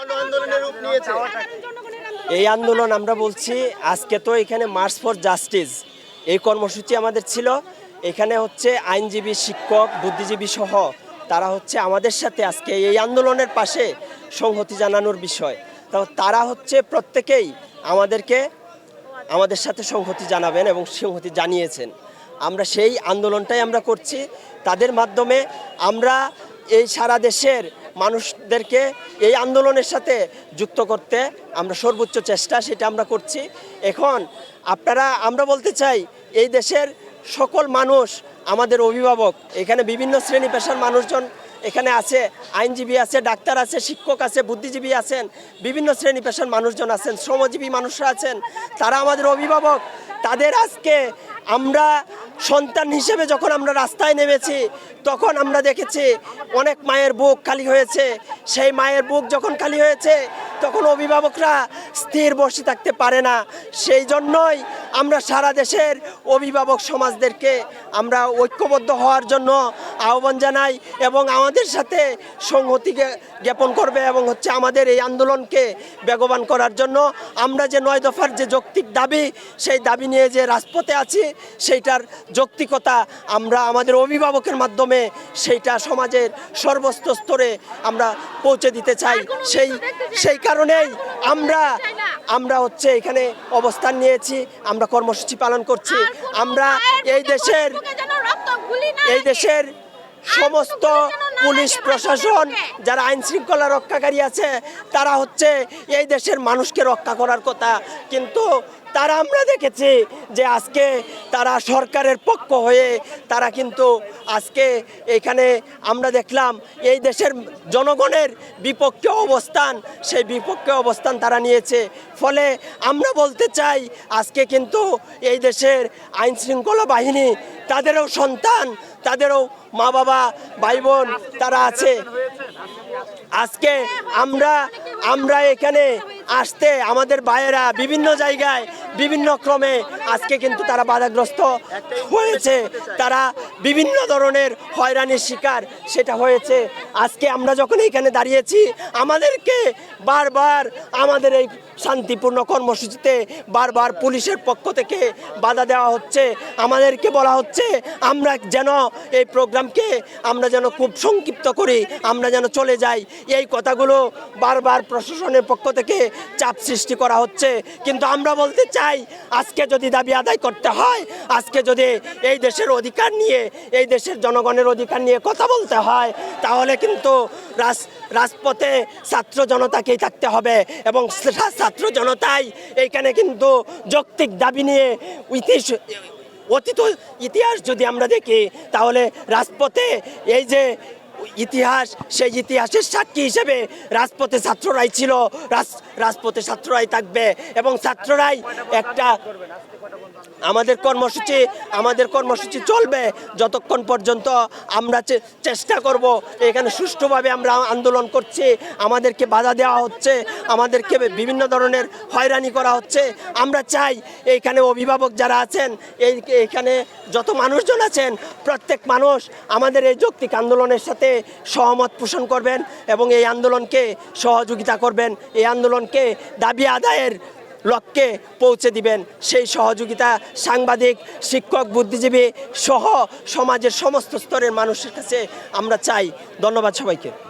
আন্দোলনের রূপ নিয়েছে। এই আন্দোলন আমরা বলছি আজকে তো এখানে মার্চ ফর জাস্টিস এই কর্মসূচি আমাদের ছিল এখানে হচ্ছে আইনজীবী শিক্ষক বুদ্ধিজীবী সহ তারা হচ্ছে আমাদের সাথে আজকে এই আন্দোলনের পাশে সংহতি জানানোর বিষয়। তো তারা হচ্ছে প্রত্যেকেই আমাদেরকে আমাদের সাথে সংহতি জানাবেন এবং সংহতি জানিয়েছেন। আমরা সেই আন্দোলনটাই আমরা করছি। তাদের মাধ্যমে আমরা এই সারা দেশের মানুষদেরকে এই আন্দোলনের সাথে যুক্ত করতে আমরা সর্বোচ্চ চেষ্টা সেটা আমরা করছি। এখন আপনারা, আমরা বলতে চাই, এই দেশের সকল মানুষ, আমাদের অভিভাবক, এখানে বিভিন্ন শ্রেণি পেশার মানুষজন এখানে আছে, আইনজীবী আছে, ডাক্তার আছে, শিক্ষক আছে, বুদ্ধিজীবী আছেন, বিভিন্ন শ্রেণি পেশার মানুষজন আছেন, শ্রমজীবী মানুষরা আছেন, তারা আমাদের অভিভাবক। তাদের আজকে আমরা সন্তান হিসেবে যখন আমরা রাস্তায় নেমেছি, তখন আমরা দেখেছি অনেক মায়ের বুক খালি হয়েছে। সেই মায়ের বুক যখন খালি হয়েছে, তখন অভিভাবকরা স্থির বসে থাকতে পারে না। সেই জন্যই আমরা সারা দেশের অভিভাবক সমাজদেরকে আমরা ঐক্যবদ্ধ হওয়ার জন্য আহ্বান জানাই এবং আমাদের সাথে সংহতি জ্ঞাপন করবে এবং হচ্ছে আমাদের এই আন্দোলনকে বেগবান করার জন্য। আমরা যে নয় দফার যে যৌক্তিক দাবি সেই দাবি নিয়ে যে রাজপথে আছি সেইটার যৌক্তিকতা আমরা আমাদের অভিভাবকের মাধ্যমে সেইটা সমাজের সর্বস্ত স্তরে আমরা পৌঁছে দিতে চাই। সেই সেই কারণেই আমরা আমরা হচ্ছে এখানে অবস্থান নিয়েছি। আমরা কর্মসূচি পালন করছি। আমরা এই দেশের এই দেশের সমস্ত পুলিশ প্রশাসন যারা আইন শৃঙ্খলা রক্ষাকারী আছে তারা হচ্ছে এই দেশের মানুষকে রক্ষা করার কথা। কিন্তু তারা আমরা দেখেছি যে আজকে তারা সরকারের পক্ষ হয়ে তারা কিন্তু আজকে এখানে আমরা দেখলাম এই দেশের জনগণের বিপক্ষে অবস্থান সেই বিপক্ষে অবস্থান তারা নিয়েছে। ফলে আমরা বলতে চাই আজকে কিন্তু এই দেশের আইন শৃঙ্খলা বাহিনী তাদেরও সন্তান তাদেরও মা বাবা ভাই বোন তারা আছে। আজকে আমরা আমরা এখানে আসতে আমাদের ভাইয়েরা বিভিন্ন জায়গায় বিভিন্ন ক্রমে আজকে কিন্তু তারা বাধাগ্রস্ত হয়েছে। তারা বিভিন্ন ধরনের হয়রানির শিকার সেটা হয়েছে। আজকে আমরা যখন এখানে দাঁড়িয়েছি, আমাদেরকে বারবার আমাদের এই শান্তিপূর্ণ কর্মসূচিতে বারবার পুলিশের পক্ষ থেকে বাধা দেওয়া হচ্ছে। আমাদেরকে বলা হচ্ছে, আমরা যেন এই প্রোগ্রামকে আমরা যেন খুব সংক্ষিপ্ত করি, আমরা যেন চলে যাই। এই কথাগুলো বারবার প্রশাসনের পক্ষ থেকে চাপ সৃষ্টি করা হচ্ছে। কিন্তু আমরা বলতে চাই আজকে যদি দাবি আদায় করতে হয়, আজকে যদি এই দেশের অধিকার নিয়ে, এই দেশের জনগণের অধিকার নিয়ে কথা বলতে হয়, তাহলে কিন্তু রাজ, রাজপথে ছাত্র জনতাকেই থাকতে হবে এবং ছাত্র জনতাই এইখানে কিন্তু যৌক্তিক দাবি নিয়ে ইতিহাস, অতীত, ইতিহাস যদি আমরা দেখি, তাহলে রাজপথে এই যে ইতিহাস, সেই ইতিহাসের সাক্ষী হিসেবে রাজপথে ছাত্ররাই ছিল, রাজ- রাজপথে ছাত্ররাই থাকবে এবং ছাত্ররাই একটা আমাদের কর্মসূচি আমাদের কর্মসূচি চলবে। যতক্ষণ পর্যন্ত আমরা চেষ্টা করব, এখানে সুষ্ঠুভাবে আমরা আন্দোলন করছি, আমাদেরকে বাধা দেওয়া হচ্ছে, আমাদেরকে বিভিন্ন ধরনের হয়রানি করা হচ্ছে। আমরা চাই এইখানে অভিভাবক যারা আছেন, এই এইখানে যত মানুষজন আছেন, প্রত্যেক মানুষ আমাদের এই যৌক্তিক আন্দোলনের সাথে সহমত পোষণ করবেন এবং এই আন্দোলনকে সহযোগিতা করবেন। এই আন্দোলনকে দাবি আদায়ের লক্ষ্যে পৌঁছে দিবেন। সেই সহযোগিতা সাংবাদিক, শিক্ষক, বুদ্ধিজীবী সহ সমাজের সমস্ত স্তরের মানুষের কাছে আমরা চাই। ধন্যবাদ সবাইকে।